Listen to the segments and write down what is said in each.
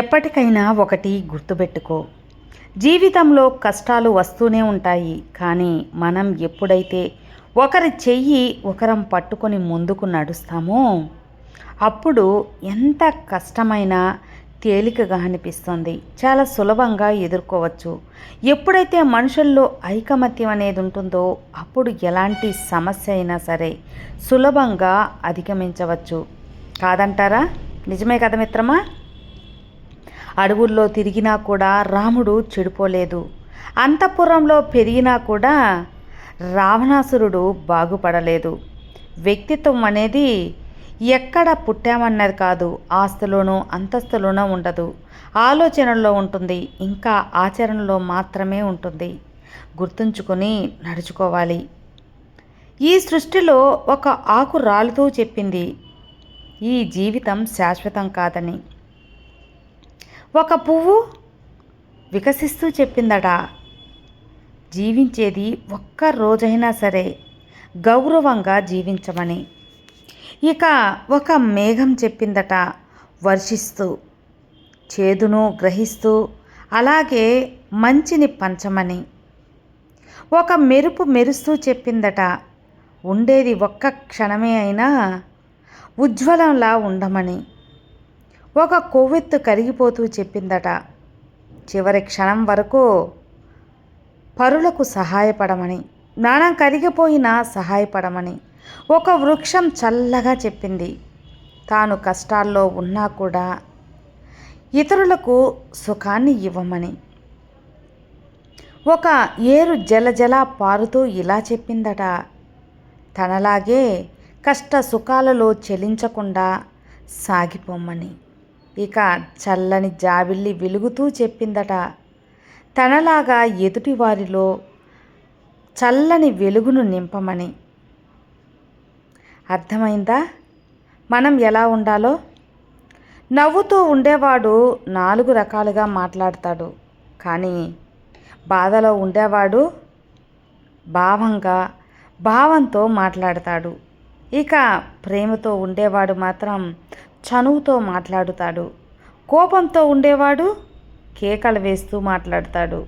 ఎప్పటికైనా ఒకటి గుర్తుపెట్టుకో. జీవితంలో కష్టాలు వస్తూనే ఉంటాయి కానీ మనం ఎప్పుడైతే ఒకరి చెయ్యి ఒకరం పట్టుకొని ముందుకు నడుస్తామో అప్పుడు ఎంత కష్టమైనా తేలికగా అనిపిస్తుంది. చాలా సులభంగా ఎదుర్కోవచ్చు. ఎప్పుడైతే మనుషుల్లో ఐకమత్యం అనేది ఉంటుందో అప్పుడు ఎలాంటి సమస్య అయినా సరే సులభంగా అధిగమించవచ్చు. కాదంటారా? నిజమే కదా మిత్రమా? అడవుల్లో తిరిగినా కూడా రాముడు చెడిపోలేదు. అంతఃపురంలో పెరిగినా కూడా రావణాసురుడు బాగుపడలేదు. వ్యక్తిత్వం అనేది ఎక్కడ పుట్టామన్నది కాదు ఆస్తులోనూ అంతస్తులోనూ ఉండదు. ఆలోచనల్లో ఉంటుంది ఇంకా ఆచరణలో మాత్రమే ఉంటుంది. గుర్తుంచుకొని నడుచుకోవాలి. ఈ సృష్టిలో ఒక ఆకు రాలుతూ చెప్పింది ఈ జీవితం శాశ్వతం కాదని. ఒక పువ్వు వికసిస్తూ చెప్పిందట. జీవించేది ఒక్క రోజైనా సరే గౌరవంగా జీవించమని. ఇక ఒక మేఘం చెప్పిందట వర్షిస్తూ చేదును గ్రహిస్తూ అలాగే మంచిని పంచమని. ఒక మెరుపు మెరుస్తూ చెప్పిందట ఉండేది ఒక్క క్షణమే అయినా ఉజ్వలంలా ఉండమని. ఒక కొవ్వెత్తు కరిగిపోతూ చెప్పిందట. చివరి క్షణం వరకు పరులకు సహాయపడమని జ్ఞానం కరిగిపోయినా సహాయపడమని ఒక వృక్షం చల్లగా చెప్పింది. తాను కష్టాల్లో ఉన్నా కూడా ఇతరులకు సుఖాన్ని ఇవ్వమని. ఒక ఏరు జలజల పారుతూ ఇలా చెప్పిందట. తనలాగే కష్ట సుఖాలలో చెలించకుండా సాగిపోమ్మని. ఇక చల్లని జాబిల్లి వెలుగుతూ చెప్పిందట. తనలాగా ఎదుటివారిలో చల్లని వెలుగును నింపమని. అర్థమైందా? మనం ఎలా ఉండాలో? నవ్వుతూ ఉండేవాడు నాలుగు రకాలుగా మాట్లాడతాడు. కానీ బాధలో ఉండేవాడు భావంగా భావంతో మాట్లాడతాడు. ఇక ప్రేమతో ఉండేవాడు మాత్రం చనువుతో మాట్లాడుతాడు. కోపంతో ఉండేవాడు కేకలు వేస్తూ మాట్లాడతాడు.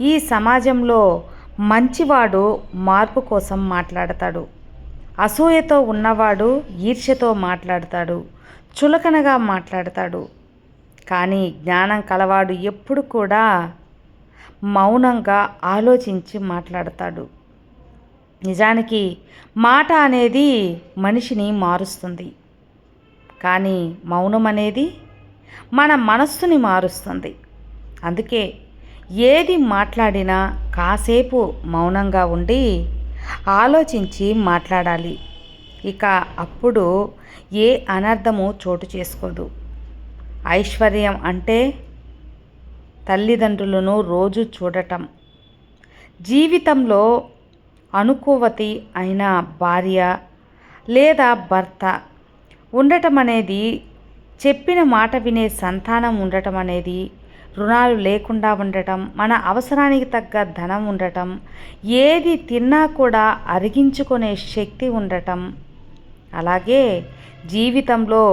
ఈ సమాజంలో మంచివాడు మార్పు కోసం మాట్లాడతాడు. అసూయతో ఉన్నవాడు ఈర్ష్యతో మాట్లాడతాడు. చులకనగా మాట్లాడతాడు. కానీ జ్ఞానం కలవాడు ఎప్పుడు కూడా మౌనంగా ఆలోచించి మాట్లాడతాడు. నిజానికి మాట అనేది మనిషిని మారుస్తుంది. కానీ మౌనం అనేది మన మనస్సుని మారుస్తుంది. అందుకే ఏది మాట్లాడినా కాసేపు మౌనంగా ఉండి ఆలోచించి మాట్లాడాలి. ఇక అప్పుడు ఏ అనర్థము చోటు చేసుకోదు. ఐశ్వర్యం అంటే తల్లిదండ్రులను రోజు చూడటం. జీవితంలో అనుకోవతి అయిన భార్య లేదా భర్త ఉండటం అనేది చెప్పిన మాట వినే సంతానం ఉండటం అనేది రుణాలు లేకుండా ఉండటం మన అవసరానికి తగ్గ ధనం ఉండటం ఏది తిన్నా కూడా అరిగించుకునే శక్తి ఉండటం. అలాగే జీవితంలో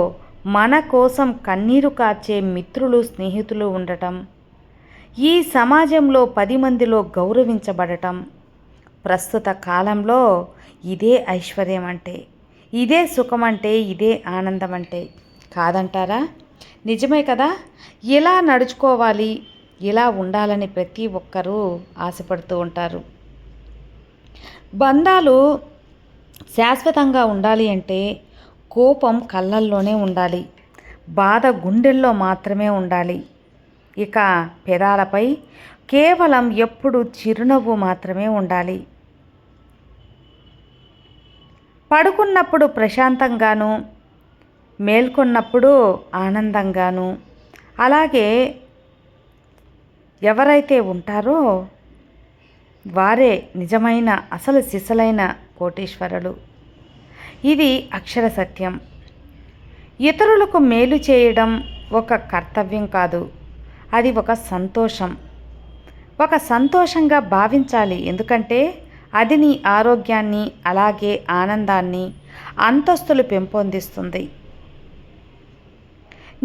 మన కోసం కన్నీరు కాచే మిత్రులు స్నేహితులు ఉండటం. ఈ సమాజంలో పది మందిలో గౌరవించబడటం. ప్రస్తుత కాలంలో ఇదే ఐశ్వర్యం అంటే ఇదే సుఖం అంటే ఇదే ఆనందం అంటే కాదంటారా? నిజమే కదా? ఎలా నడుచుకోవాలి? ఇలా ఉండాలని ప్రతి ఒక్కరూ ఆశపడుతూ ఉంటారు. బంధాలు శాశ్వతంగా ఉండాలి అంటే కోపం కళ్ళల్లోనే ఉండాలి. బాధ గుండెల్లో మాత్రమే ఉండాలి. ఇక పెదాలపై కేవలం ఎప్పుడు చిరునవ్వు మాత్రమే ఉండాలి. పడుకున్నప్పుడు ప్రశాంతంగాను మేల్కొన్నప్పుడు ఆనందంగాను. అలాగే ఎవరైతే ఉంటారో వారే నిజమైన అసలు సిసలైన కోటీశ్వరులు. ఇది అక్షర సత్యం. ఇతరులకు మేలు చేయడం ఒక కర్తవ్యం కాదు. అది ఒక సంతోషం. ఒక సంతోషంగా భావించాలి. ఎందుకంటే అది నీ ఆరోగ్యాన్ని అలాగే ఆనందాన్ని అంతస్తులు పెంపొందిస్తుంది.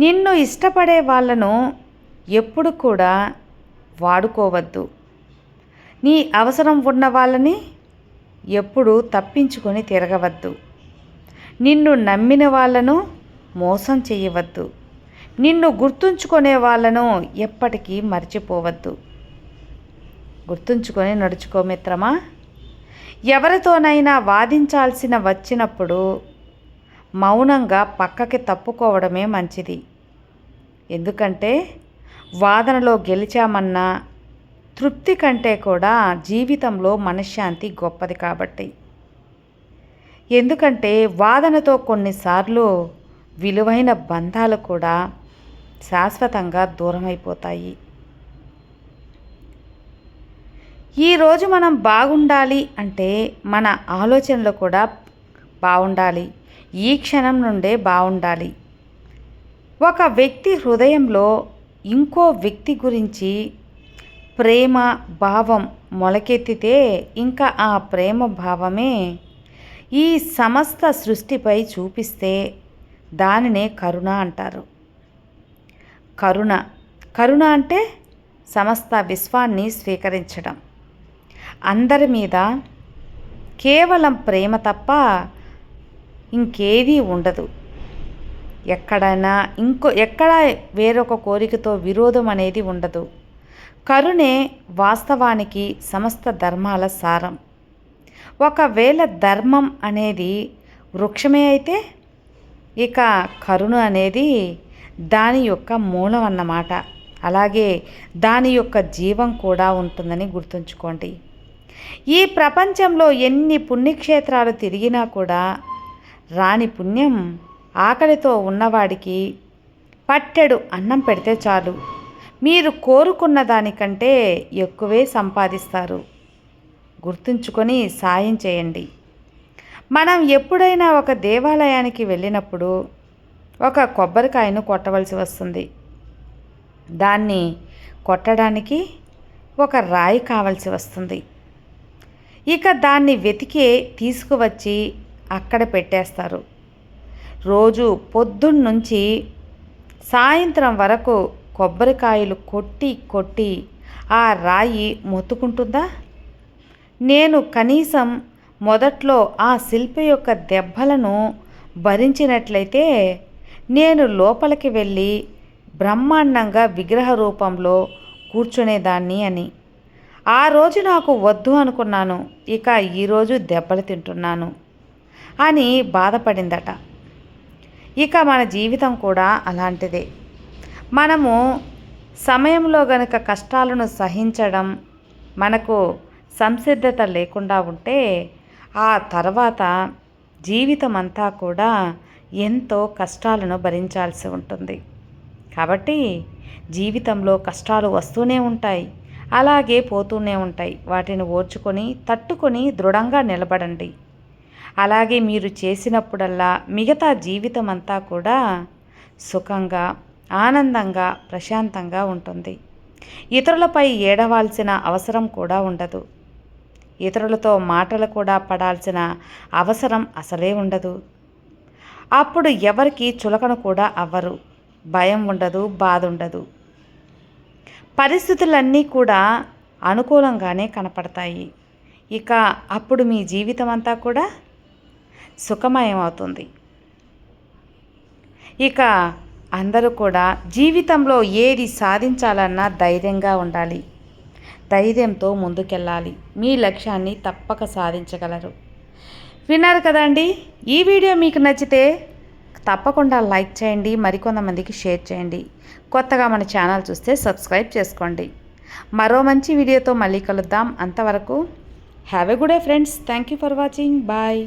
నిన్ను ఇష్టపడే వాళ్ళను ఎప్పుడు కూడా వాడుకోవద్దు. నీ అవసరం ఉన్న వాళ్ళని ఎప్పుడు తప్పించుకొని తిరగవద్దు. నిన్ను నమ్మిన వాళ్ళను మోసం చేయవద్దు నిన్ను గుర్తుంచుకునే వాళ్ళను ఎప్పటికీ మర్చిపోవద్దు. గుర్తుంచుకొని నడుచుకో మిత్రమా. ఎవరితోనైనా వాదించాల్సిన వచ్చినప్పుడు మౌనంగా పక్కకి తప్పుకోవడమే మంచిది. ఎందుకంటే వాదనలో గెలిచామన్నా తృప్తి కంటే కూడా జీవితంలో మనశ్శాంతి గొప్పది కాబట్టి. ఎందుకంటే వాదనతో కొన్నిసార్లు విలువైన బంధాలు కూడా శాశ్వతంగా దూరమైపోతాయి. ఈరోజు మనం బాగుండాలి అంటే మన ఆలోచనలు కూడా బాగుండాలి. ఈ క్షణం నుండే బాగుండాలి. ఒక వ్యక్తి హృదయంలో ఇంకో వ్యక్తి గురించి ప్రేమ భావం మొలకెత్తితే ఇంకా ఆ ప్రేమ భావమే ఈ సమస్త సృష్టిపై చూపిస్తే దానినే కరుణ అంటారు. కరుణ. కరుణ అంటే సమస్త విశ్వాన్ని స్వీకరించడం. అందరి మీద కేవలం ప్రేమ తప్ప ఇంకేదీ ఉండదు. ఎక్కడైనా ఇంకో ఎక్కడ వేరొక కోరికతో విరోధం అనేది ఉండదు. కరుణే వాస్తవానికి సమస్త ధర్మాల సారం. ఒకవేళ ధర్మం అనేది వృక్షమే అయితే ఇక కరుణ అనేది దాని యొక్క మూలం అన్నమాట. అలాగే దాని యొక్క జీవం కూడా ఉంటుందని గుర్తుంచుకోండి. ఈ ప్రపంచంలో ఎన్ని పుణ్యక్షేత్రాలు తిరిగినా కూడా రాని పుణ్యం ఆకలితో ఉన్నవాడికి పట్టెడు అన్నం పెడితే చాలు. మీరు కోరుకున్న దానికంటే ఎక్కువే సంపాదిస్తారు. గుర్తుంచుకొని సాయం చేయండి. మనం ఎప్పుడైనా ఒక దేవాలయానికి వెళ్ళినప్పుడు ఒక కొబ్బరికాయను కొట్టవలసి వస్తుంది. దాన్ని కొట్టడానికి ఒక రాయి కావలసి వస్తుంది. ఇక దాన్ని వెతికే తీసుకువచ్చి అక్కడ పెట్టేస్తారు. రోజు పొద్దున్నుంచి సాయంత్రం వరకు కొబ్బరికాయలు కొట్టి కొట్టి ఆ రాయి మొత్తుకుంటుందా? నేను కనీసం మొదట్లో ఆ శిల్పి యొక్క దెబ్బలను భరించినట్లయితే నేను లోపలికి వెళ్ళి బ్రహ్మాండంగా విగ్రహ రూపంలో కూర్చునేదాన్ని అని. ఆ రోజు నాకు వద్దు అనుకున్నాను. ఇక ఈరోజు దెబ్బలు తింటున్నాను అని బాధపడిందట. ఇక మన జీవితం కూడా అలాంటిదే. మనము సమయంలో గనుక కష్టాలను సహించడం మనకు సంసిద్ధత లేకుండా ఉంటే ఆ తర్వాత జీవితం అంతా కూడా ఎంతో కష్టాలను భరించాల్సి ఉంటుంది. కాబట్టి జీవితంలో కష్టాలు వస్తూనే ఉంటాయి. అలాగే పోతూనే ఉంటాయి. వాటిని ఓర్చుకొని తట్టుకొని దృఢంగా నిలబడండి. అలాగే మీరు చేసినప్పుడల్లా మిగతా జీవితం అంతా కూడా సుఖంగా ఆనందంగా ప్రశాంతంగా ఉంటుంది. ఇతరులపై ఏడవాల్సిన అవసరం కూడా ఉండదు. ఇతరులతో మాటలు కూడా పడాల్సిన అవసరం అసలే ఉండదు. అప్పుడు ఎవరికి చులకన కూడా అవ్వరు. భయం ఉండదు బాధ ఉండదు. పరిస్థితులన్నీ కూడా అనుకూలంగానే కనపడతాయి. ఇక అప్పుడు మీ జీవితం అంతా కూడా సుఖమయం అవుతుంది ఇక అందరూ కూడా జీవితంలో ఏది సాధించాలన్నా ధైర్యంగా ఉండాలి. ధైర్యంతో ముందుకెళ్ళాలి. మీ లక్ష్యాన్ని తప్పక సాధించగలరు. విన్నారు కదండి? ఈ వీడియో మీకు నచ్చితే తప్పకుండా లైక్ చేయండి మరికొంతమందికి షేర్ చేయండి. కొత్తగా మన ఛానల్ చూస్తే సబ్స్క్రైబ్ చేసుకోండి. మరో మంచి వీడియోతో మళ్ళీ కలుద్దాం. అంతవరకు have a good day friends. Thank you for watching. Bye.